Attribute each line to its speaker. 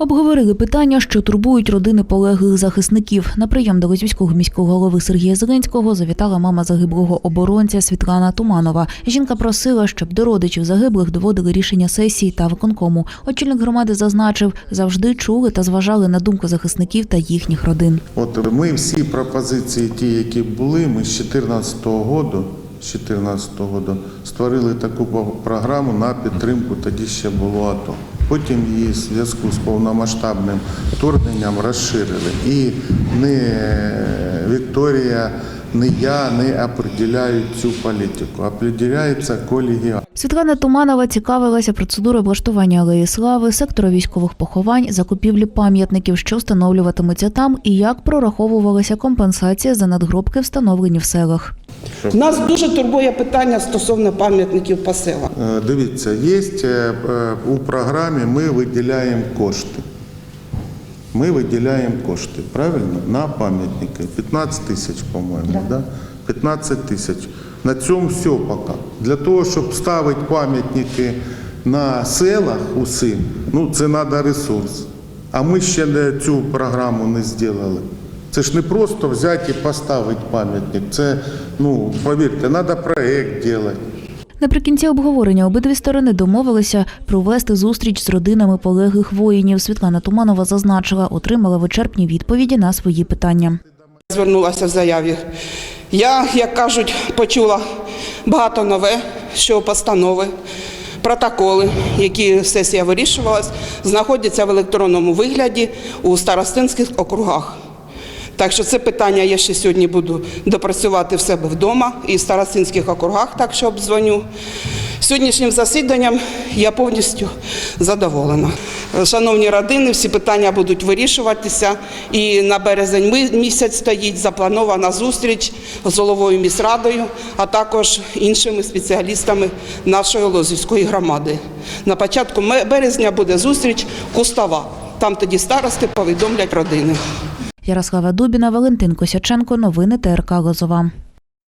Speaker 1: Обговорили питання, що турбують родини полеглих захисників. На прийом до Лозівського міського голови Сергія Зеленського завітала мама загиблого оборонця Світлана Туманова. Жінка просила, щоб до родичів загиблих доводили рішення сесії та виконкому. Очільник громади зазначив, завжди чули та зважали на думку захисників та їхніх родин.
Speaker 2: От ми всі пропозиції, ті, які були, ми з 2014 року, з 14 року створили таку програму на підтримку, тоді ще було АТО. Потім її в зв'язку з повномасштабним вторгненням розширили. І не Вікторія, не я не определяють цю політику, определяється колегіал.
Speaker 1: Світлана Туманова цікавилася процедурою облаштування алеї слави, сектора військових поховань, закупівлі пам'ятників, що встановлюватимуться там, і як прораховувалася компенсація за надгробки, встановлені в селах.
Speaker 3: Нас дуже турбує питання стосовно пам'ятників по селам.
Speaker 2: Е, Дивіться, є е, е, у програмі ми виділяємо кошти. Ми виділяємо кошти, правильно? На пам'ятники. 15 тисяч, по-моєму, да. 15 тисяч. На цьому все поки. Для того, щоб ставити пам'ятники на селах усім, ну це треба ресурс. А ми ще цю програму не зробили. Це ж не просто взяти і поставити пам'ятник. Це, ну, повірте, треба проєкт робити.
Speaker 1: Наприкінці обговорення обидві сторони домовилися провести зустріч з родинами полеглих воїнів. Світлана Туманова зазначила, отримала вичерпні відповіді на свої питання.
Speaker 3: Звернулася в заяві. Я, як кажуть, почула багато нове, що постанови, протоколи, які сесія вирішувалась, знаходяться в електронному вигляді у старостинських округах. Так що це питання я ще сьогодні буду допрацювати в себе вдома і в старостинських округах, так що обдзвоню. Сьогоднішнім засіданням я повністю задоволена. Шановні родини, всі питання будуть вирішуватися. І на березень місяць стоїть запланована зустріч з головою міськрадою, а також іншими спеціалістами нашої Лозівської громади. На початку березня буде зустріч Кустава. Там тоді старости повідомлять родини.
Speaker 1: Ярослава Дубіна, Валентин Косяченко. Новини ТРК Лозова.